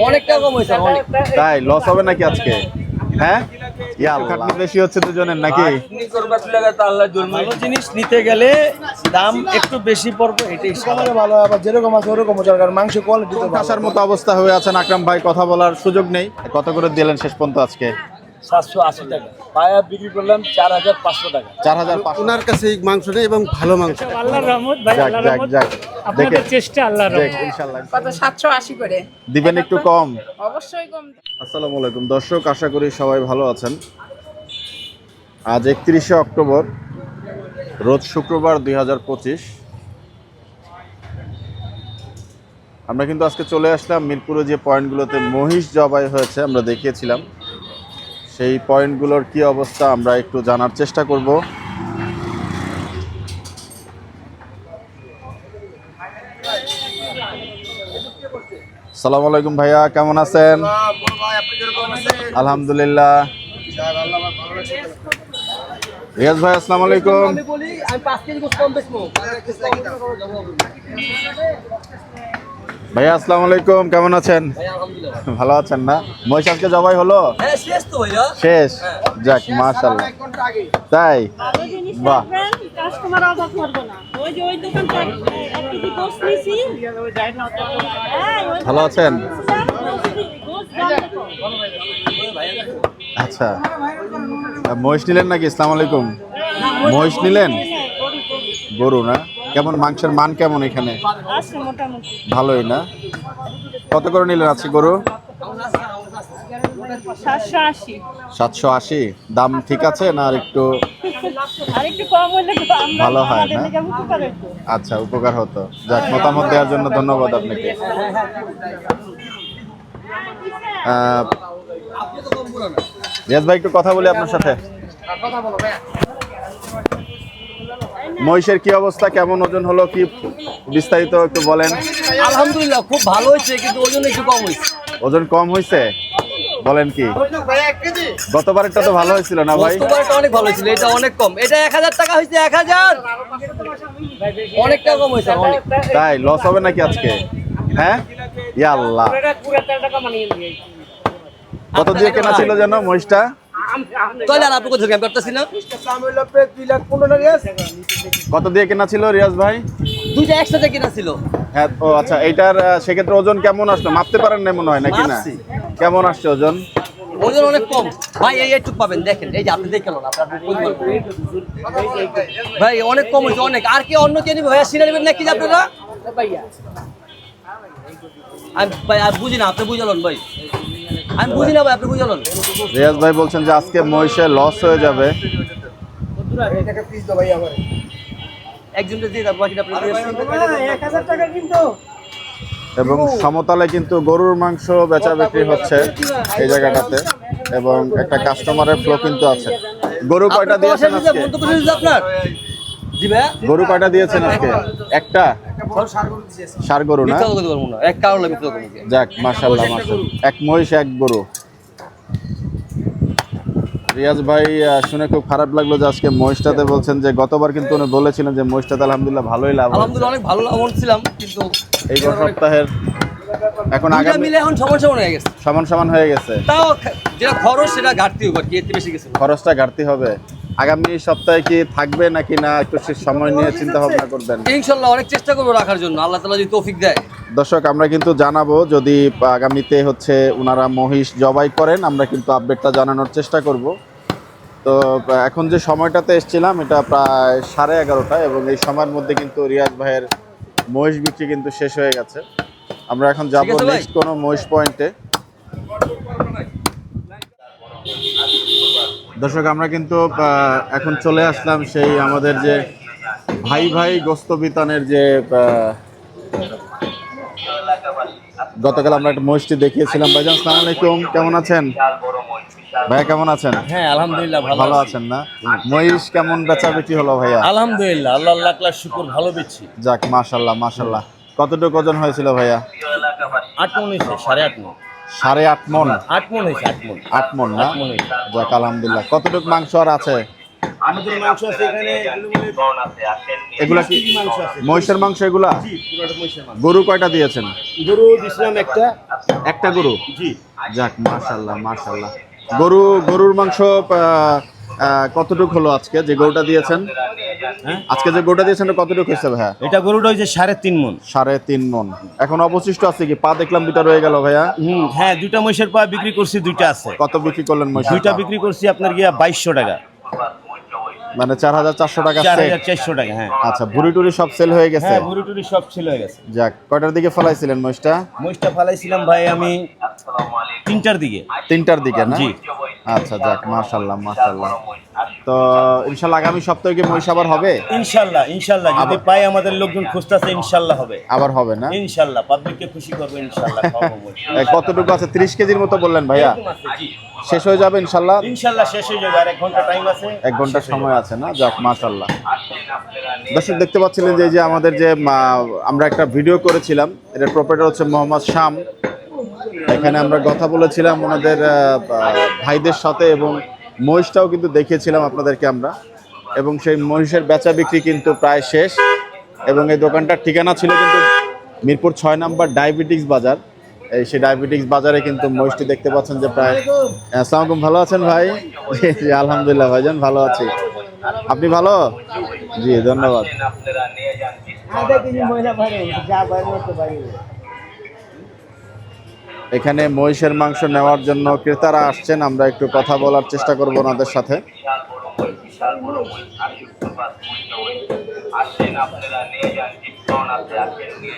অনেকটা কম হয়েছে তাই লস হবে নাকি আজকে? হ্যাঁ? খাটনি বেশি হচ্ছে দুজনের নাকি? ভালো জিনিস নিতে গেলে দাম একটু বেশি পড়বে এটাই ভালো আবার যেরকম আছে ওরকম কারণ মাংস কোয়ালিটি। আসার মতো অবস্থা হয়ে আছেন আকরাম ভাই কথা বলার সুযোগ নেই। কত করে দিলেন শেষ পর্যন্ত আজকে? সাতশো আশি টাকা। পায়া বিক্রি করলাম চার হাজার পাঁচশো টাকা। চার হাজার পাঁচশো। ওনার কাছে এই মাংস নেই এবং ভালো মাংস। আল্লাহর রহমত ভাই আল্লাহর রহমত। আপনাদের চেষ্টা আল্লাহর রহমত। ইনশাল্লাহ কত? সাতশো আশি করে। দিবেন একটু কম। অবশ্যই কম। আসসালামু আলাইকুম। দর্শক আশা করি সবাই ভালো আছেন। আজ একত্রিশে অক্টোবর রোজ শুক্রবার দুই হাজার পঁচিশ। আমরা কিন্তু আজকে চলে আসলাম মিরপুরে যে পয়েন্টগুলোতে মহিষ জবাই হয়েছে আমরা দেখিয়েছিলাম। সেই পয়েন্টগুলোর কি অবস্থা আমরা একটু জানার চেষ্টা করব। সালাম আলাইকুম ভাইয়া, কেমন আছেন? আলহামদুলিল্লাহ। রিয়াজ ভাই, আসসালামু আলাইকুম। ভাইয়া আসসালামু আলাইকুম কেমন আছেন? ভাই ভালো। আছেন না? মহিষ আজকে জবাই হলো? হ্যাঁ শেষ শেষ? যাক মাশাল্লাহ তাই? ভালো বাহ। হ্যাঁ, ভালো আছেন। আচ্ছা। মহিষ নিলেন নাকি? আসসালামু আলাইকুম। মহিষ নিলেন? গরু না? কেমন মাংসের মান কেমন এখানে? ভালোই না? কত করে নিলেন আছে গরু? সাতশো আশি। দাম ঠিক আছে না আর একটু আর একটু কম হলে তো আমরা ভালো হয় না? আচ্ছা উপকার হতো। যাক মতামত দেওয়ার জন্য ধন্যবাদ আপনাকে। রিয়াজ ভাই একটু কথা বলি আপনার সাথে। মহিষের কি অবস্থা? কেমন ওজন হলো? কি বিস্তারিত একটু বলেন। আলহামদুলিল্লাহ খুব ভালো হয়েছে কিন্তু ওজন একটু কম হয়েছে। ওজন কম হয়েছে? বলেন কি। গতবারেরটা তো ভালো হয়েছিল না ভাই? গতবারটা অনেক ভালো হয়েছিল এটা অনেক কম। এটা এক হাজার টাকা হয়েছে এক হাজার। অনেকটা কম হয়েছে অনেক। তাই লস হবে নাকি আজকে? হ্যাঁ? ইয়া আল্লাহ কত দিয়ে কেনা ছিল যেন মহিষটা? তাহলে আর কোথায় না। কত দিয়ে কেনা ছিল রিয়াজ ভাই? দুইটা একসাথে কিনা ছিল। হ্যাঁ ও আচ্ছা এইটার সেক্ষেত্রে ওজন কেমন আসলো? মাপতে পারেন না মনে হয় নাকি না? কেমন আসছে ওজন? ওজন অনেক কম। ভাই এই একটু পাবেন দেখেন এই যে আপনি দেখে নেন আপনার ভাই অনেক কম হয়েছে অনেক। আর কি অন্য কে নিবে? ভাইয়া সিনে নেবেন নাকি আপনারা? আমি ভাই আর বুঝি না আপনি বুঝালেন ভাই। আমি বুঝি না ভাই আপনি বুঝালেন রিয়াজ ভাই বলছেন যে আজকে মহিষে লস হয়ে যাবে। এই টাকা পিস দাও ভাই আমার একজনকে দিয়ে তারপর বাকিটা আপনি এক হাজার টাকা কিন্তু। এবং সমতলে কিন্তু গরুর মাংস বেচা বিক্রি হচ্ছে এই জায়গাটাতে। এবং একটা কাস্টমারের ফ্লো কিন্তু আছে। গরু কয়টা দিয়েছেন আজকে? গরু কয়টা দিয়েছেন আজকে? একটা? সার গরু না? এক কারণে যাক মাশাল্লাহ মাশাল্লাহ এক মহিষ এক গরু। রিয়াজ ভাই শুনে খুব খারাপ লাগল যে আজকে মহিষটাতে বলছেন যে গতবার কিন্তু উনি বলেছিলেন যে মহিষটাতে আলহামদুলিল্লাহ ভালোই লাভ আলহামদুলিল্লাহ অনেক ভালো লাভ ছিলাম কিন্তু এই সপ্তাহের এখন আগামী মিলে এখন সমান সমান হয়ে গেছে। সমান সমান হয়ে গেছে। তাও যেটা খরচ সেটা ঘাটতি হবে আর কি বেশি গেছে না। খরচটা ঘাটতি হবে। আগামী সপ্তাহে কি থাকবে নাকি না একটু সময় নিয়ে চিন্তা ভাবনা করবেন? ইনশাল্লাহ অনেক চেষ্টা করব রাখার জন্য আল্লাহ তালা যদি তৌফিক দেয়। দর্শক আমরা কিন্তু জানাব যদি আগামীতে হচ্ছে ওনারা মহিষ জবাই করেন আমরা কিন্তু আপডেটটা জানানোর চেষ্টা করব। তো এখন যে সময়টাতে এসেছিলাম এটা প্রায় সাড়ে এগারোটা এবং এই সময়ের মধ্যে কিন্তু রিয়াজ ভাইয়ের মহিষ বিক্রি কিন্তু শেষ হয়ে গেছে। আমরা এখন যাব। নেক্সট কোনো মহিষ পয়েন্টে দর্শক আমরা কিন্তু এখন চলে আসলাম সেই আমাদের যে ভাই ভাই গোস্ত বিতানের যে গতকাল আমরা একটা মহিষটি দেখিয়েছিলাম। ভাইজান সালাম আলাইকুম। কেমন আছেন? ভাইয়া কেমন আছেন? হ্যাঁ আলহামদুলিল্লাহ ভালো আছেন না? মহিষ কেমন বেচা বিক্রি হলো ভাইয়া? আলহামদুলিল্লাহ আল্লাহ আল্লাহ লাখ শুকুর ভালো দিচ্ছি। যাক মাশাল্লাহ মাশাল্লাহ। কতটুকু ওজন হয়েছিল ভাইয়া? আট মন সাড়ে আট মন। সাড়ে আট মন। আট মন হয়েছে আট মন। আট মন না? মন। যাক আলহামদুলিল্লাহ। কতটুকু মাংস আর আছে? আমাদের মাংস আছে এখানে এগুলা কি? মহিষের মাংস এগুলা? গরু কয়টা দিয়েছেন? গরু দিয়েছিলাম একটা। একটা গরু? জি। যাক মাশাল্লাহ মাশাল্লাহ গরু গরুর মাংস কতটুক হলো আজকে? যে গরুটা দিয়েছেন? হ্যাঁ? আজকে যে গরুটা দিয়েছেন কতটুক কতটুকু হয়েছে ভাইয়া? এটা গরুটা হয়েছে সাড়ে তিন মন। সাড়ে তিন মন। এখন অবশিষ্ট আছে কি? পা দেখলাম দুটা রয়ে গেল ভাইয়া। হুম হ্যাঁ দুটা মহিষের পা বিক্রি করছি দুইটা আছে। কত বিক্রি করলেন মহিষ দুইটা বিক্রি করছি আপনার গিয়া বাইশশো টাকা। মানে চার হাজার চারশো টাকা চার set। হাজার চারশো টাকা হ্যাঁ। আচ্ছা ভুড়ি টুরি সব সেল হয়ে গেছে? হ্যাঁ ভুড়ি টুড়ি সব ছিল হয়ে গেছে। যাক কয়টার দিকে ফেলাইছিলেন মহিষটা? মহিষটা ফালাইছিলাম ভাই আমি তিনটার দিকে। তিনটার দিকে না? জি। আচ্ছা যাক মাশাল্লাহ মাশাল্লাহ তো ইনশাল্লাহ আগামী সপ্তাহে কি মহিষ আবার হবে? ইনশাল্লাহ ইনশাল্লাহ যদি পাই আমাদের লোকজন খুঁজতেছে ইনশাল্লাহ হবে। আবার হবে না? ইনশাল্লাহ পাবলিককে খুশি করব বলে। কতটুকু আছে? ত্রিশ কেজির মতো বললেন ভাইয়া। শেষ হয়ে যাবে ইনশাল্লাহ ইনশাল্লাহ শেষ হয়ে যাবে আর এক ঘণ্টা টাইম আছে। এক ঘণ্টা সময় আছে। না? যাক মাশাল্লাহ দর্শক, দেখতে পাচ্ছিলেন যে যে আমাদের যে আমরা একটা ভিডিও করেছিলাম। এটার প্রপার্টার হচ্ছে মোহাম্মদ শাম। এখানে আমরা কথা বলেছিলাম ওনাদের ভাইদের সাথে এবং মহিষটাও কিন্তু দেখিয়েছিলাম আপনাদেরকে আমরা। এবং সেই মহিষের বেচা বিক্রি কিন্তু প্রায় শেষ। এবং এই দোকানটার ঠিকানা ছিল কিন্তু মিরপুর ছয় নাম্বার ডায়াবেটিক্স বাজার। এই সেই ডায়াবেটিক্স বাজারে কিন্তু মহিষটি দেখতে পাচ্ছেন যে প্রায় আসসালামু আলাইকুম ভালো আছেন ভাই? জি, আলহামদুলিল্লাহ ভাইজান ভালো আছি। আপনি ভালো? জি ধন্যবাদ। এখানে মহিষের মাংস নেওয়ার জন্য ক্রেতারা আসছেন আমরা একটু কথা বলার চেষ্টা করব ওনাদের সাথে।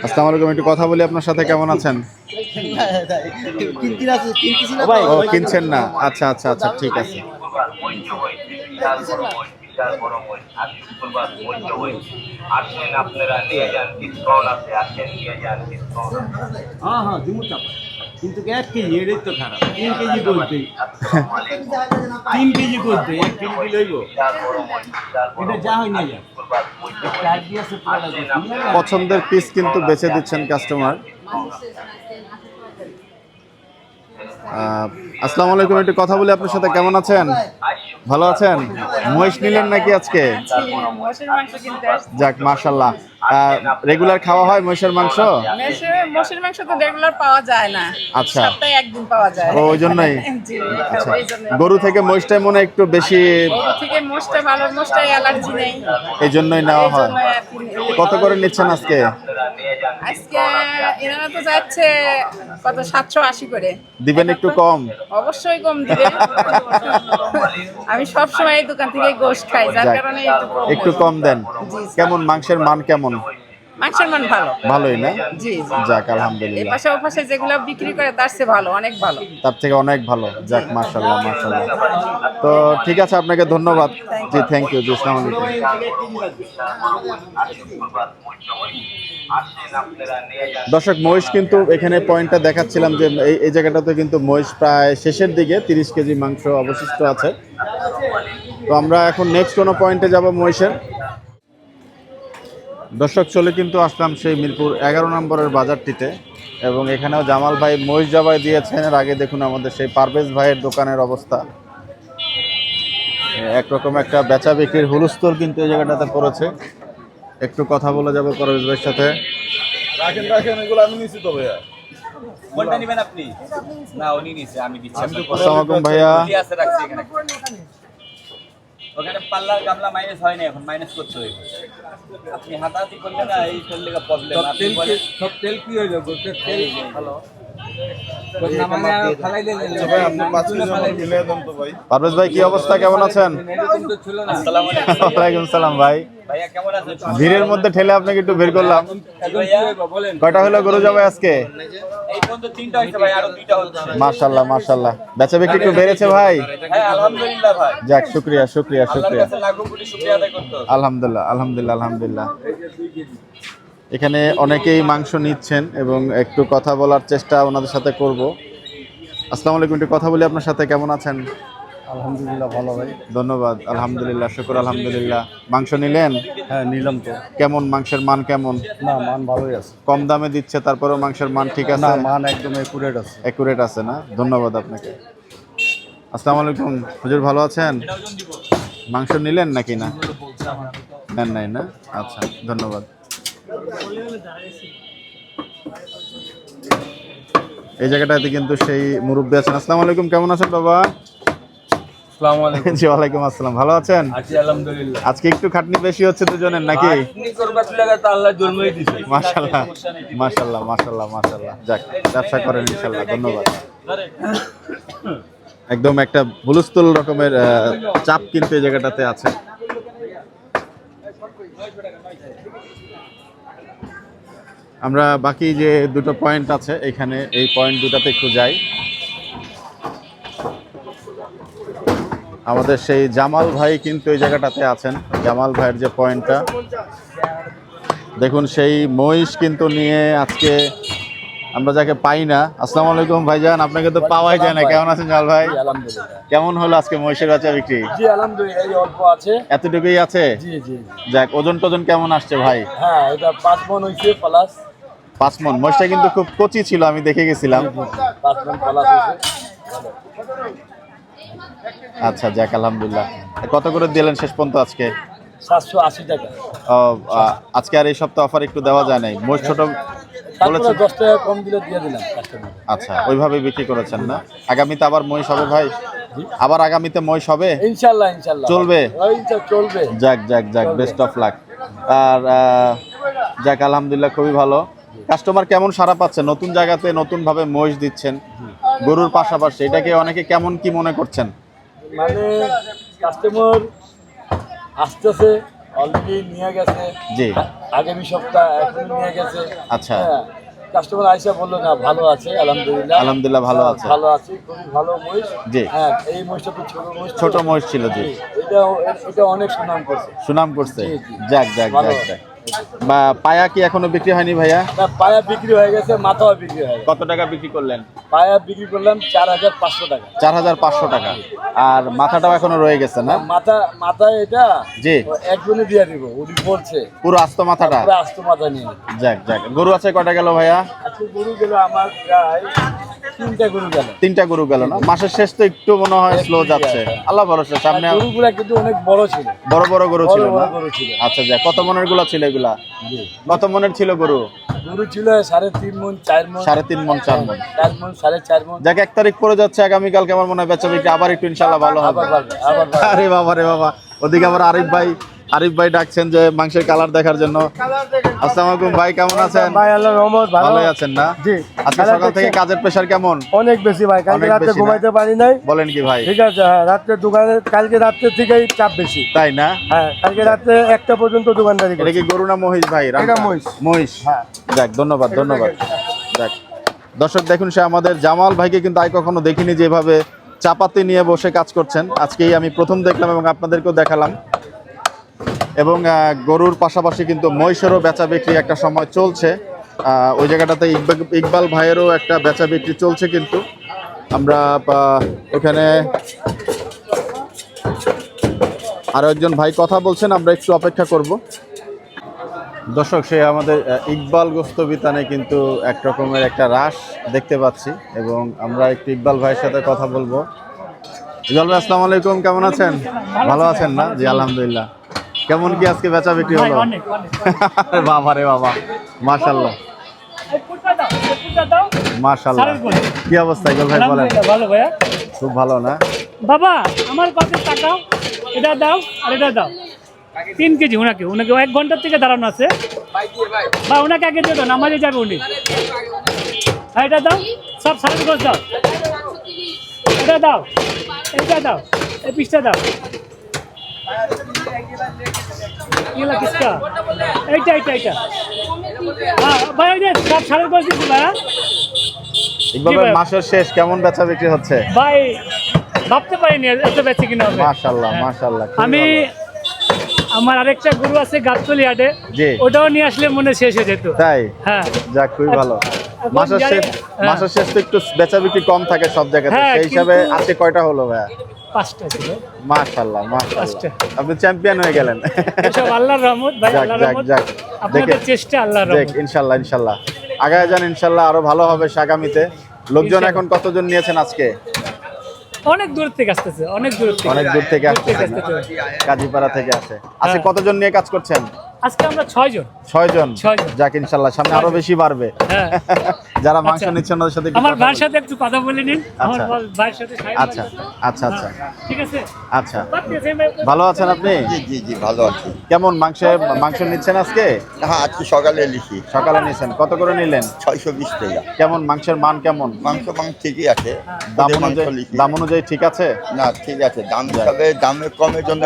আসসালামু আলাইকুম একটু কথা বলি আপনার সাথে কেমন আছেন? ও কিনছেন না? আচ্ছা আচ্ছা আচ্ছা ঠিক আছে। আপনারা নিয়ে যান ডিসকাউন্ট আছে আসেন নিয়ে যান ডিসকাউন্ট হ্যাঁ হ্যাঁ কিন্তু এক কেজি এটাই তো খারাপ। তিন কেজি করতে তিন কেজি করতে এক কেজি লইব? এটা যা হয় না যা। পছন্দের পিস কিন্তু বেছে দিচ্ছেন কাস্টমার আসসালামু আলাইকুম একটু কথা বলি আপনার সাথে। কেমন আছেন? ভালো আছেন? মহিষ নিলেন নাকি আজকে? যাক মার্শাল্লাহ রেগুলার খাওয়া হয় মহিষের মাংস? মোষের মাংস তো রেগুলার পাওয়া যায় না। আচ্ছা। সপ্তাহে একদিন পাওয়া যায়। ওই জন্যই? আচ্ছা। গরু থেকে মহিষটাই মনে একটু বেশি গরু থেকে মোষটা ভালো মোষটাই অ্যালার্জি নেই। এই জন্যই নেওয়া হয়। কত করে নিচ্ছেন আজকে? আজকে এনারা তো যাচ্ছে কত সাতশো আশি করে। দিবেন একটু কম? অবশ্যই কম দিবেন। আমি সব সময় এই দোকান থেকে গোশ খাই যার কারণে একটু। কম। দেন। কেমন? মাংসের মান কেমন? মাংসের মান ভালো। ভালোই না? জি যাক এই আলহামদুলিল্লাহ। পাশে ও পাশে যেগুলো বিক্রি করে তার চেয়ে ভালো অনেক ভালো। তার থেকে অনেক ভালো। যাক মার্শাল্লাহ মার্শাল্লাহ তো ঠিক আছে আপনাকে ধন্যবাদ। জি থ্যাংক ইউ জি আসসালামু আলাইকুম দর্শক মহিষ কিন্তু এখানে পয়েন্টটা দেখাচ্ছিলাম যে এই এই জায়গাটাতে কিন্তু মহিষ প্রায় শেষের দিকে তিরিশ কেজি মাংস অবশিষ্ট আছে। তো আমরা এখন নেক্সট কোনো পয়েন্টে যাব মহিষের। দর্শক চলে কিন্তু আসলাম সেই মিরপুর এগারো নম্বরের বাজারটিতে এবং এখানেও জামাল ভাই মহিষ জবাই দিয়েছেন। এর আগে দেখুন আমাদের সেই পারভেজ ভাইয়ের দোকানের অবস্থা। একরকম একটা বেচা বিক্রির হুলস্থুল কিন্তু এই জায়গাটাতে পড়েছে। একটু কথা বলে যাব পারভেজ ভাইয়ের সাথে। কোনটা নেবেন আপনি? না উনি নিছে আমি দিচ্ছি। আসসালামু আলাইকুম ভাইয়া। আছে রাখছি এখানে। ওখানে পাল্লার গামলা মাইনাস হয় না এখন মাইনাস করতে হইবে আপনি হাতাহাতি করলে না এই করলে প্রবলেম সব তেল কি হয়ে যাবে তেল? ভালো পারভেজ ভাই কি অবস্থা? কেমন আছেন? আসসালামু ভাই। ভিড়ের মধ্যে ঠেলে আপনাকে একটু বের করলাম। কয়টা হলো? গরু যাবে আজকে? মার্শাল্লাহ মার্শাল্লাহ বেচা বিক্রি একটু বেড়েছে ভাই? হ্যাঁ আলহামদুলিল্লাহ ভাই। যাক শুক্রিয়া শুক্রিয়া শুক্রিয়া। আলহামদুলিল্লাহ আলহামদুলিল্লাহ আলহামদুলিল্লাহ। এখানে অনেকেই মাংস নিচ্ছেন এবং একটু কথা বলার চেষ্টা ওনাদের সাথে করব। আসসালামু আলাইকুম একটু কথা বলি আপনার সাথে কেমন আছেন? আলহামদুলিল্লাহ ভালো ভাই। ধন্যবাদ আলহামদুলিল্লাহ শুকুর আলহামদুলিল্লাহ। মাংস নিলেন? হ্যাঁ নিলাম তো। কেমন? মাংসের মান কেমন? না মান ভালোই আছে। কম দামে দিচ্ছে তারপরেও মাংসের মান ঠিক না আছে মান একদম একুরেট আছে। অ্যাকুরেট আছে না? ধন্যবাদ আপনাকে। আসসালামু আলাইকুম। হুজুর ভালো আছেন? মাংস নিলেন নাকি না? নেন নাই না? আচ্ছা ধন্যবাদ। এই জায়গাটাতে কিন্তু সেই মুরব্বী আছেন। আসসালামু আলাইকুম কেমন আছেন বাবা? আসসালামু আলাইকুম। জি ওয়ালাইকুম আসসালাম। ভালো আছেন? আছি আলহামদুলিল্লাহ। আজকে একটু খাটনি বেশি হচ্ছে দুজনের নাকি? আপনি করবার লাগা তো আল্লাহ জন্মই দিছে। মাশাল্লাহ মাশাল্লাহ মাশাল্লাহ মাশাল্লাহ যাক ব্যবসা করেন ইনশাল্লাহ ধন্যবাদ। একদম একটা হুলস্থুল রকমের চাপ কিন্তু এই জায়গাটাতে আছে। আমরা বাকি যে দুটো পয়েন্ট আছে এখানে এই পয়েন্ট দুটাতে একটু যাই। আমাদের সেই জামাল ভাই কিন্তু এই জায়গাটাতে আছেন। জামাল ভাইয়ের যে পয়েন্টটা। দেখুন সেই মহিষ কিন্তু নিয়ে আজকে আমরা যাকে পাই না। আসসালামু আলাইকুম ভাইজান আপনাকে তো পাওয়াই যায় না। কেমন আছেন জামাল ভাই? কেমন হলো আজকে মহিষের বাচ্চা বিক্রি? জি আলহামদুলিল্লাহ অল্প আছে। এতটুকুই আছে? জি জি যাক ওজন টোজন কেমন আসছে ভাই? হ্যাঁ এটা পাঁচ মন হইছে প্লাস পাঁচ মন। মহিষটা কিন্তু খুব কচি ছিল আমি দেখে গেছিলাম। পাঁচ মন প্লাস হইছে। আচ্ছা যাক আলহামদুলিল্লাহ। কত করে দিলেন শেষ পর্যন্ত আজকে? সাতশো আশি টাকা। আজকে আর এই সপ্তাহ অফার একটু দেওয়া যায় নাই। মহিষ ছোট তারপরে দশ টাকা কম দিলে দিয়ে দিলাম আচ্ছা ওইভাবে বিক্রি করেছেন না। আগামীতে আবার মহিষ হবে ভাই? আবার আগামীতে মহিষ হবে? ইনশাল্লাহ ইনশাল্লাহ। চলবে? চলবে। যাক যাক যাক বেস্ট অফ লাক আর যাক আলহামদুলিল্লাহ খুবই ভালো। কাস্টমার কেমন সারা পাচ্ছে? নতুন জায়গাতে নতুন ভাবে মহিষ দিচ্ছেন। গরুর পাশাপাশি এটাকে অনেকে কেমন কি মনে করছেন? মানে কাস্টমার আসতেছে অলরেডি নিয়ে গেছে। জি। আগামী সপ্তাহ এখন নিয়ে গেছে। আচ্ছা। কাস্টমার আইসা বলল না ভালো আছে আলহামদুলিল্লাহ। আলহামদুলিল্লাহ ভালো আছে। ভালো আছে খুবই ভালো মহিষ। জি। হ্যাঁ এই মহিষটা তো ছোট মহিষ ছোট মহিষ ছিল জি। এটা এটা অনেক সুনাম করছে। সুনাম করছে। জি, জি। যাক যাক। যাক যাক। বা পায়া কি এখনও বিক্রি হয়নি ভাইয়া? পায়া বিক্রি হয়ে গেছে মাথাও বিক্রি হয়ে কত টাকা বিক্রি করলেন? পায়া বিক্রি করলাম চার হাজার পাঁচশো টাকা। চার হাজার পাঁচশো টাকা। আর মাথাটাও এখনও রয়ে গেছে না? মাথা মাথা এটা জি। একজনে দিয়ে দিব উনি পড়ছে পুরো আস্ত মাথাটা? পুরো আস্ত মাথা নিয়ে। যাক যাক। গরু আছে কয়টা গেল ভাইয়া? আজকে গরু গেল আমার প্রায় তিনটা গরু গেল। তিনটা গরু গেল না? মাসের শেষ তো একটু মনে হয় স্লো যাচ্ছে। আল্লাহ ভরসা সামনে গরুগুলা কিন্তু অনেক বড় ছিল। বড় বড় গরু ছিল না? ছিল। আচ্ছা যাক। কত মনেরগুলা ছিল এগুলা? কত মনের ছিল গরু? গরু ছিল সাড়ে তিন মন চার মন। সাড়ে তিন মন চার মন। চার মন সাড়ে চার মন। যাক এক তারিখ পরে যাচ্ছে আগামীকালকে আমার মনে হয় বেচা বিক্রি আবার একটু ইনশাল্লাহ ভালো হবে। আরে বাবা রে বাবা ওদিকে আবার আরিফ ভাই আরিফ ভাই ডাকছেন যে মাংসের কালার দেখার জন্য। আসসালামু আলাইকুম ভাই কেমন আছেন? ভাই আল্লাহ রহমত ভালো। আছেন না? জি আজকে সকাল থেকে কাজের প্রেশার কেমন? অনেক বেশি ভাই কালকে রাতে ঘুমাইতে পারি নাই। বলেন কি ভাই? ঠিক আছে হ্যাঁ রাত্রে দোকানে কালকে রাত্রে থেকেই চাপ বেশি। তাই না? হ্যাঁ কালকে রাত্রে একটা পর্যন্ত দোকানদারি এটা কি গরু না মহিষ ভাই? এটা মহিষ। মহিষ? হ্যাঁ। যাক ধন্যবাদ ধন্যবাদ। যাক। দর্শক দেখুন সে আমাদের জামাল ভাইকে কিন্তু আই কখনো দেখিনি যেভাবে চাপাতি নিয়ে বসে কাজ করছেন। আজকেই আমি প্রথম দেখলাম এবং আপনাদেরকেও দেখালাম। এবং গরুর পাশাপাশি কিন্তু মহিষেরও বেচা বিক্রি একটা সময় চলছে। ওই জায়গাটাতে ইকবাল ইকবাল ভাইয়েরও একটা বেচা বিক্রি চলছে কিন্তু। আমরা এখানে আরও একজন ভাই কথা বলছেন, আমরা একটু অপেক্ষা করব। দর্শক, সে আমাদের ইকবাল গোস্ত বিতানে কিন্তু এক রকমের একটা রাস দেখতে পাচ্ছি এবং আমরা একটু ইকবাল ভাইয়ের সাথে কথা বলব। ইকবাল ভাই, আসসালামু আলাইকুম, কেমন আছেন? ভালো আছেন না? জি, আলহামদুলিল্লাহ। কেমন কি আজকে বেচা বিক্রি হলো? বাবা রে বাবা মাশাল্লাহ মাশাল্লাহ কি অবস্থা ইকবাল ভাই বলেন। ভালো ভাইয়া। খুব ভালো না? বাবা আমার টাকাও এটা দাও আর এটা দাও। তিন কেজি ওনাকে ওনাকে এক ঘণ্টার থেকে দাঁড়ানো আছে। বা ওনাকে আগে দিয়ে দাও নামাজে যাবে উনি। হ্যাঁ এটা দাও সব সাড়ে দাও। এটা দাও এটা দাও এই পিসটা দাও। এগুলা কিসকা? এইটা এইটা এইটা। হ্যাঁ ভাই ওই যে সব সাড়ে দশ দিচ্ছি ভাইয়া ইকবাল জি ভাই ভাই। মাসের শেষ কেমন বেচা বিক্রি হচ্ছে? ভাই ভাবতে পারিনি এত বেশি কিনা হবে। মাশাল্লাহ আমি আমার আরেকটা গরু আছে গাবতলি হাটে। ওটাও নিয়ে আসলে মনে শেষ হয়ে যেত। তাই? হ্যাঁ। যাক খুবই ভালো। মাসের শেষ হ্যাঁ। মাসের শেষ তো একটু বেচা বিক্রি কম থাকে সব জায়গাতে। হ্যাঁ, সেই হিসাবে আজকে কয়টা হলো ভাইয়া? পাঁচটা ছিল। মাশাল্লাহ পাঁচটা। আপনি চ্যাম্পিয়ন হয়ে গেলেন। আল্লাহর রহমত ভাই আল্লাহর রহমত। আপনাদের চেষ্টা আল্লাহর রহমত। ইনশাল্লাহ ইনশাল্লাহ আগায় যান ইনশাল্লাহ আরও ভালো হবে আগামীতে লোকজন এখন কতজন নিয়েছেন আজকে? অনেক দূর থেকে আসতেছে অনেক দূর থেকে। অনেক দূর থেকে আসতেছে। কাজীপাড়া থেকে আসে আজকে হ্যাঁ। কতজন নিয়ে কাজ করছেন? আজকে আমরা ছয় জন ছয় জন ছয়জন। যাক ইনশাল্লাহ সামনে আরও বেশি বাড়বে। হ্যাঁ। যারা মাংস আচ্ছা। নিচ্ছেন ওদের সাথে আমার ভাইয়ের সাথে একটু কথা বলে নিন। আমার আচ্ছা। ভাইয়ের সাথে আচ্ছা। আচ্ছা আচ্ছা। ঠিক আছে। আচ্ছা। ভালো আছেন আপনি? জি জি ভালো আছি। কেমন মাংসে মাংস নিচ্ছেন আজকে? হ্যাঁ আজকে সকালে লিখি সকালে নিছেন। কত করে নিলেন? ছয়শো বিশ টাকা। কেমন? মাংসের মান কেমন? মাংস মাংস ঠিকই আছে। দাম অনুযায়ী লিখি। দাম অনুযায়ী ঠিক আছে? না ঠিক আছে। দাম হিসাবে দামের কমের জন্য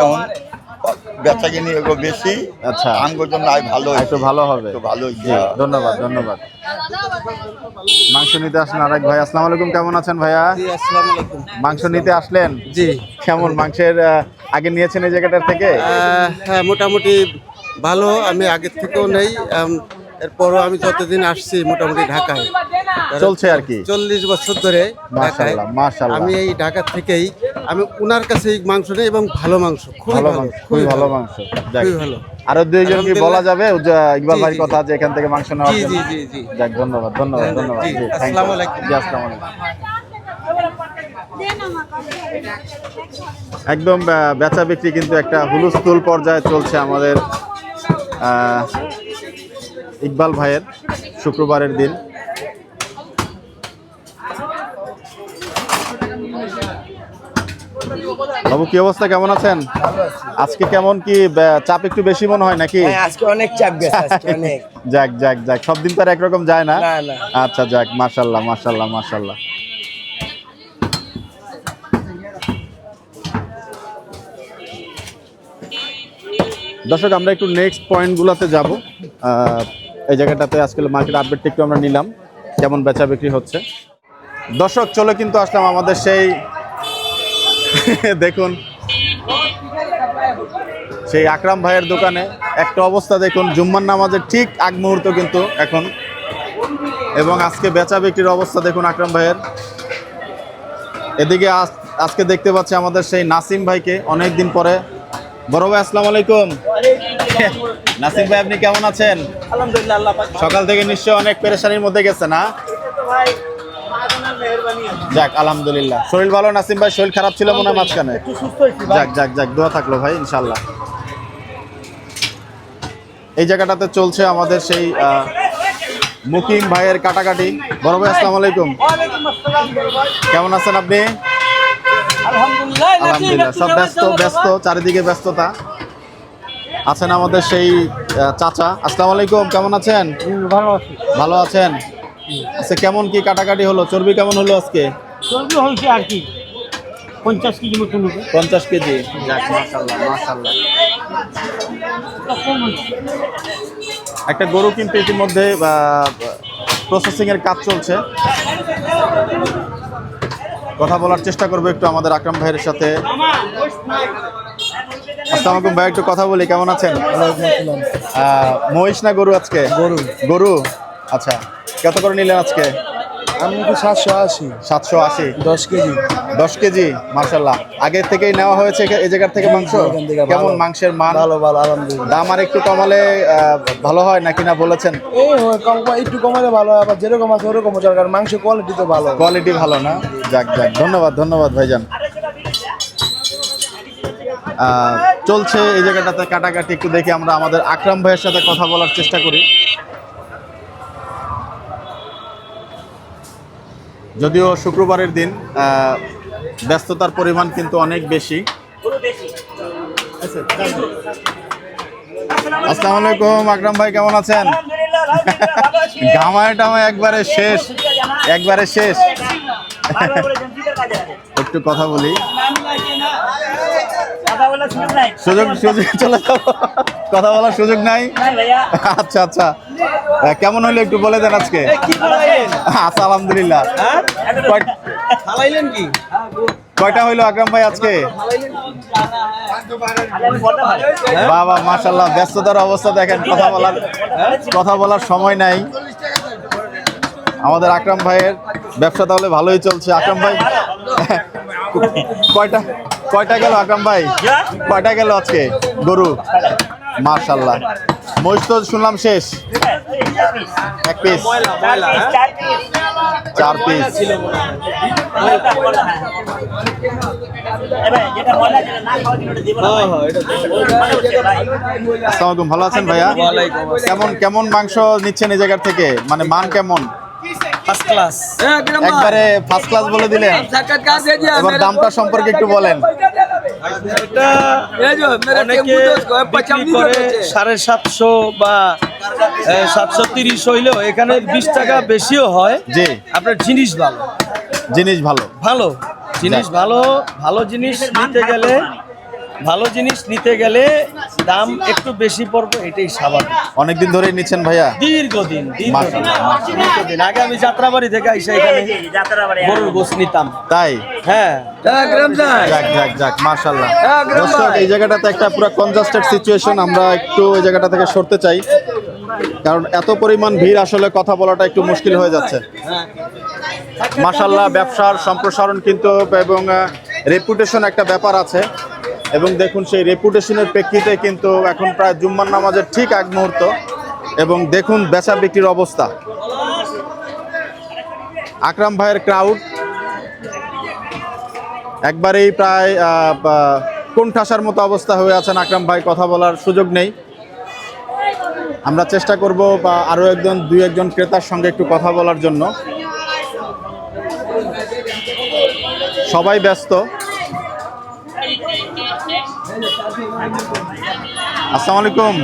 বেচা কিনি এগো বেশি আচ্ছা। আঙ্গুর জন্য আয় ভালো একটু ভালো হবে। একটু ভালো জি ধন্যবাদ ধন্যবাদ। মাংস নিতে আসলেন আরেক ভাই। আসসালামু আলাইকুম কেমন আছেন ভাইয়া? মাংস নিতে আসলেন? জি। কেমন? মাংসের আগে নিয়েছেন এই জায়গাটার থেকে? হ্যাঁ মোটামুটি ভালো। আমি আগের থেকেও নেই। এরপরও আমি যতদিন আসছি মোটামুটি ঢাকায়। চলছে আর কি? চল্লিশ বছর ধরে ঢাকায়। আমি এই ঢাকা থেকেই আমি ওনার কাছে এই মাংস নেই এবং ভালো মাংস খুবই ভালো খুবই ভালো মাংস। খুবই ভালো আরও দুইজন কি বলা যাবে ইকবাল ভাইয়ের কথা যে এখান থেকে মাংস নেওয়া জি জি জি জি যাক ধন্যবাদ ধন্যবাদ ধন্যবাদ. আসসালামু আলাইকুম। জি, আসসালামু আলাইকুম। একদম বেচা বিক্রি কিন্তু একটা হুলস্থুল পর্যায়ে চলছে আমাদের ইকবাল ভাইয়ের শুক্রবারের দিন বাবু কি অবস্থা? কেমন আছেন? আজকে কেমন কি চাপ একটু বেশি মনে হয় নাকি? আজকে অনেক চাপ গেছে আজকে অনেক। যাক যাক যাক সব দিন তো আর একরকম যায় না? না, না। আচ্ছা যাক মাশাল্লাহ মাশাল্লাহ মাশাল্লাহ। দর্শক আমরা একটু নেক্সট পয়েন্টগুলোতে যাব। এই জায়গাটাতে আজকে মার্কেট আপডেটটা একটু আমরা নিলাম। কেমন বেচা বিক্রি হচ্ছে? দর্শক চলে কিন্তু আসলাম আমাদের সেই দেখুন সেই আকরাম ভাইয়ের দোকানে একটা অবস্থা দেখুন জুম্মার নামাজের ঠিক আগ মুহূর্ত কিন্তু এখন। এবং আজকে বেচা বিক্রির অবস্থা দেখুন আকরাম ভাইয়ের। এদিকে আজ- আজকে দেখতে পাচ্ছি আমাদের সেই নাসিম ভাইকে অনেক দিন পরে। বড় ভাই আসসালামু আলাইকুম। নাসিম ভাই আপনি কেমন আছেন? আলহামদুলিল্লাহ সকাল থেকে নিশ্চয়ই অনেক পেরেশানির মধ্যে গেছে না মেহেরবানি যাক আলহামদুলিল্লাহ। শরীর ভালো নাসিম ভাই? শরীর খারাপ ছিল মনে হয় মাঝখানে? যাক যাক যাক দোয়া থাকল ভাই ইনশাল্লাহ এই জায়গাটাতে চলছে আমাদের সেই মুকিম ভাইয়ের কাটাকাটি। বড় ভাই আসসালামু আলাইকুম। ওয়ালাইকুম আসসালাম ভাই। কেমন আছেন আপনি? আলহামদুলিল্লাহ সব ব্যস্ত ব্যস্ত চারিদিকে ব্যস্ততা। আছেন আমাদের সেই চাচা। আসসালামু আলাইকুম কেমন আছেন? ভালো আছি। ভালো আছেন? আচ্ছা কেমন কি কাটাকাটি হলো? চর্বি কেমন হলো আজকে? চর্বি হয়েছে আর কি। পঞ্চাশ কেজি মতন হবে। পঞ্চাশ কেজি? যাক মাশাল্লাহ মাশাল্লাহ একটা গরু কিন্তু ইতিমধ্যে প্রসেসিং এর কাজ চলছে। কথা বলার চেষ্টা করব একটু আমাদের আকরাম ভাইয়ের সাথে। আসসালামু আলাইকুম ভাই একটু কথা বলি কেমন আছেন? আহ, মহিষ না গরু আজকে? গরু। গরু? আচ্ছা কত করে নিলেন আজকে? আমি তো সাতশো আশি। সাতশো আশি। দশ কেজি। দশ কেজি মার্শাল্লাহ আগের থেকেই নেওয়া হয়েছে এই জায়গার থেকে মাংস? কেমন মাংসের মান? ভালো ভালো আলহামদুলিল্লাহ। দাম আর একটু কমালে ভালো হয় নাকি না বলেছেন? একটু কমালে ভালো হয়, আবার যেরকম আছে ওরকম কারণ মাংস কোয়ালিটি তো ভালো। কোয়ালিটি ভালো না? যাক যাক ধন্যবাদ ধন্যবাদ ভাইজান। চলছে এই জায়গাটাতে কাটাকাটি একটু দেখি আমরা আমাদের আকরাম ভাইয়ের সাথে কথা বলার চেষ্টা করি। যদিও শুক্রবারের দিন ব্যস্ততার পরিমাণ কিন্তু অনেক বেশি। আসসালামু আলাইকুম, আকরাম ভাই কেমন আছেন? গামায় টামায় একবারে শেষ একবারে শেষ। একটু কথা বলি। সুযোগ সুযোগ চলে যাব। কথা বলার সুযোগ নাই? আচ্ছা আচ্ছা। কেমন হলো একটু বলে দেন আজকে? আচ্ছা আলহামদুলিল্লাহ। কয়- কি? কয়টা হইল আকরাম ভাই আজকে? বাবা মাশাল্লাহ ব্যস্ততার অবস্থা দেখেন কথা বলার কথা বলার সময় নাই। আমাদের আকরাম ভাইয়ের ব্যবসা তাহলে ভালোই চলছে। আকরাম ভাই কয়টা কয়টা গেল আকরাম ভাই? কয়টা গেল আজকে? গরু? মাশাল্লাহ মহিষ তো শুনলাম শেষ। এক পিস চার পিস আসসালামু আলাইকুম ভালো আছেন ভাইয়া? কেমন কেমন মাংস নিচ্ছেন এই জায়গার থেকে? মানে মান কেমন? ফার্স্ট ক্লাস একবারে ফার্স্ট ক্লাস বলে দিলেন। এবার দামটা সম্পর্কে একটু বলেন। অনেকে বিক্রি করে সাড়ে সাতশো বা সাতশো তিরিশ হইলেও এখানে বিশ টাকা বেশিও হয়। যে আপনার জিনিস ভালো। জিনিস ভালো। ভালো। জিনিস ভালো ভালো জিনিস নিতে গেলে ভালো জিনিস নিতে গেলে দাম একটু বেশি পড়বে এটাই স্বাভাবিক। অনেকদিন ধরেই নিচ্ছেন ভাইয়া? দীর্ঘদিন দীর্ঘদিন। দীর্ঘদিন। আগে আমি যাত্রাবাড়ি থেকে আইসা এখানে গরুর গোস নিতাম। তাই? হ্যাঁ। যাক যাক। যাক দর্শক এই জায়গাটাতে একটা পুরো কনজাস্টেড সিচুয়েশন আমরা একটু এই জায়গাটা থেকে সরতে চাই। কারণ এত পরিমাণ ভিড় আসলে কথা বলাটা একটু মুশকিল হয়ে যাচ্ছে। মাশাল্লাহ ব্যবসার সম্প্রসারণ কিন্তু এবং রেপুটেশন একটা ব্যাপার আছে। এবং দেখুন সেই রেপুটেশনের প্রেক্ষিতে কিন্তু এখন প্রায় জুম্মার নামাজের ঠিক এক মুহূর্ত এবং দেখুন বেচা বিক্রির অবস্থা। আকরাম ভাইয়ের ক্রাউড একবারেই প্রায় আহ, কোন ঠাসার মতো অবস্থা হয়ে আছেন আকরাম ভাই কথা বলার সুযোগ নেই। আমরা চেষ্টা করব বা আরও একজন দুই একজন ক্রেতার সঙ্গে একটু কথা বলার জন্য। সবাই ব্যস্ত। আসসালামু আলাইকুম।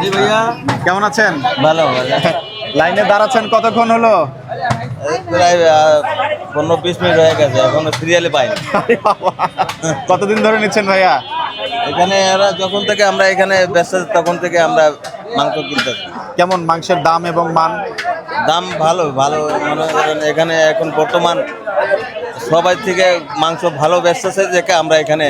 জি ভাইয়া। কেমন আছেন? ভালো ভালো। লাইনে দাঁড়াচ্ছেন কতক্ষণ হলো? প্রায় পনেরো বিশ মিনিট হয়ে গেছে এখনও সিরিয়ালে বাবা, কতদিন ধরে নিচ্ছেন ভাইয়া? এখানে এরা যখন থেকে আমরা এখানে ব্যস্ত তখন থেকে আমরা মাংস কিনতেছি। কেমন মাংসের দাম এবং মান? দাম ভালো ভালো। মনে এখানে এখন বর্তমান সবাই থেকে মাংস ভালো বেচতেছে দেখে আমরা এখানে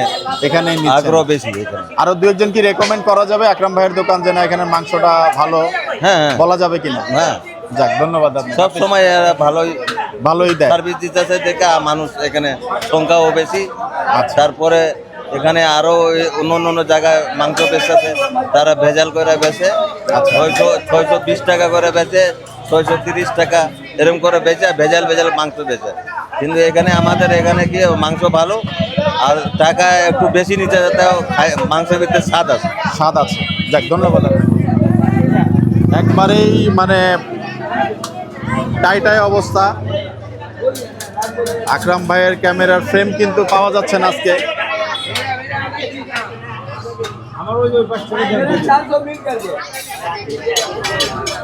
এখানে আগ্রহ বেশি এখানে। আরও দু একজন কি রেকমেন্ড করা যাবে? আকরাম ভাইয়ের দোকান যে না এখানে মাংসটা ভালো হ্যাঁ হ্যাঁ। বলা যাবে কিনা? হ্যাঁ। যাক ধন্যবাদ। সব সময় ভালোই ভালোই দেয়। সার্ভিস দিতেছে দেখে মানুষ এখানে সংখ্যাও বেশি। আচ্ছা। তারপরে এখানে আরও অন্য অন্য জায়গায় মাংস বেচতেছে তারা ভেজাল করে বেচে ছয়শো ছয়শো বিশ টাকা করে বেচে ছয়শো তিরিশ টাকা এরকম করে বেচে ভেজাল ভেজাল মাংস বেচে। কিন্তু এখানে আমাদের এখানে কি মাংস ভালো আর টাকা একটু বেশি নিতে যেতেও মাংসের ভিতরে স্বাদ আছে। স্বাদ আছে। যাক ধন্যবাদ একবারেই মানে টাইটাই অবস্থা। আকরাম ভাইয়ের ক্যামেরার ফ্রেম কিন্তু পাওয়া যাচ্ছে না আজকে। আমার আমরা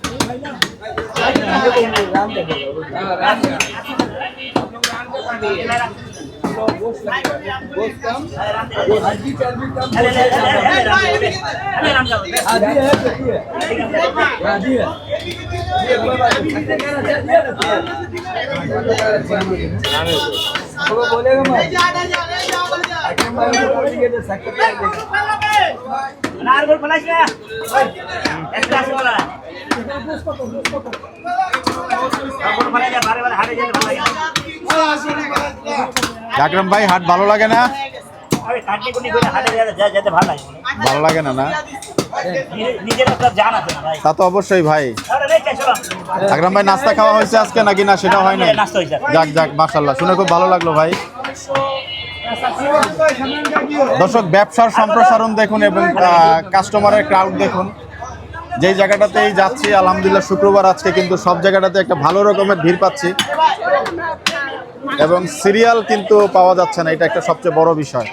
हड्डी चर्बी कम आधी है आधी है थोड़ा बोलेगा मैं सक्कर नारगोल पलाश गया एक क्लास वाला ভাই, হাট ভালো লাগে না? ভালো লাগে না না? তা তো অবশ্যই ভাই। আকরাম ভাই, নাস্তা খাওয়া হয়েছে আজকে নাকি না? সেটা হয় না যাক যাক মাশাল্লাহ শুনে খুব ভালো লাগল ভাই। দর্শক, ব্যবসার সম্প্রসারণ দেখুন এবং কাস্টমারের ক্রাউড দেখুন। যেই জায়গাটাতেই যাচ্ছি, আলহামদুলিল্লাহ শুক্রবার আজকে কিন্তু সব জায়গাটাতে একটা ভালো রকমের ভিড় পাচ্ছি। এবং সিরিয়াল কিন্তু পাওয়া যাচ্ছে না, এটা একটা সবচেয়ে বড় বিষয়।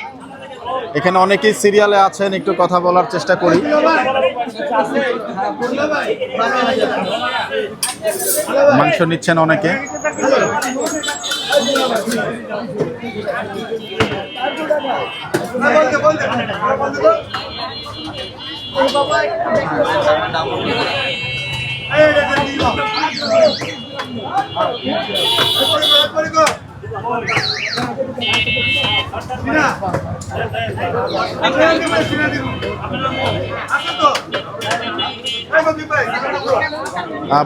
এখানে অনেকেই সিরিয়ালে আছেন, একটু কথা বলার চেষ্টা করি। মাংস নিচ্ছেন অনেকে।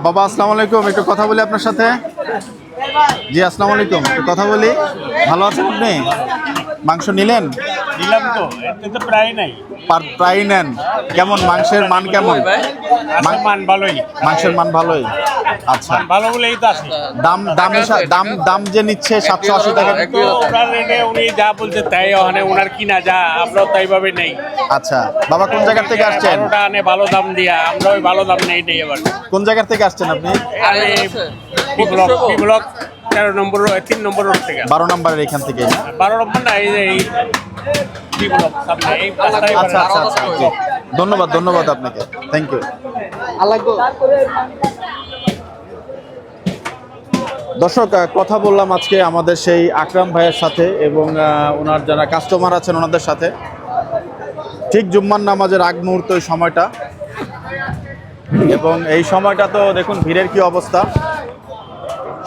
বাবা আসসালামু আলাইকুম। একটু কথা বলি আপনার সাথে? জি আসসালামু আলাইকুম। একটু কথা বলি। ভালো আছেন আপনি? মাংস নিলেন? দিলাম তো এতে তো প্রায় নাই। প্রায় নেন। কেমন? মাংসের মান কেমন? মান ভালোই। মাংসের মান ভালোই? আচ্ছা। ভালো বলেই তো আছে। দাম দাম দাম দাম যে নিচ্ছে সাতশো আশি টাকা। ওনার রেটে উনি যা বলছে তাই ওখানে ওনার কিনা যা আমরাও তাই ভাবে নেই। আচ্ছা। বাবা কোন জায়গা থেকে আসছেন? বারোটা আনে ভালো দাম দিয়া আমরা ওই ভালো দাম নেই নেই এবার। কোন জায়গা থেকে আসছেন আপনি? আমি বি ব্লক ব্লক তেরো নম্বর তিন নম্বর রোড থেকে। বারো নম্বরের এখান থেকে বারো নম্বর না এই যে আচ্ছা আচ্ছা আচ্ছা ধন্যবাদ ধন্যবাদ আপনাকে। থ্যাংক ইউ দর্শক কথা বললাম আজকে আমাদের সেই আকরাম ভাইয়ের সাথে এবং ওনার যারা কাস্টমার আছেন ওনাদের সাথে। ঠিক জুম্মান নামাজের আগ মুহূর্ত সময়টা। এবং এই সময়টা তো দেখুন ভিড়ের কি অবস্থা।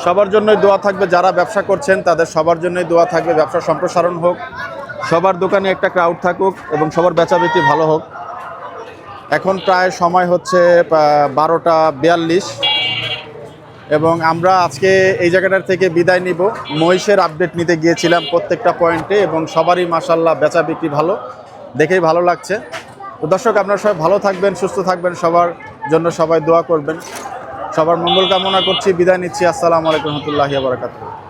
সবার জন্যই দোয়া থাকবে, যারা ব্যবসা করছেন তাদের সবার জন্যই দোয়া থাকবে, ব্যবসা সম্প্রসারণ হোক, সবার দোকানে একটা ক্রাউড থাকুক এবং সবার বেচা বিক্রি ভালো হোক। এখন প্রায় সময় হচ্ছে বারোটা বিয়াল্লিশ এবং আমরা আজকে এই জায়গাটার থেকে বিদায় নিব। মহিষের আপডেট নিতে গিয়েছিলাম প্রত্যেকটা পয়েন্টে এবং সবারই মাসাল্লাহ বেচা বিক্রি ভালো, দেখেই ভালো লাগছে। তো দর্শক, আপনারা সবাই ভালো থাকবেন, সুস্থ থাকবেন, সবার জন্য সবাই দোয়া করবেন। সবার মঙ্গল কামনা করছি বিদায় নিচ্ছি। আসসালামু আলাইকুম রহমতুল্লাহি বারাকাতুহ।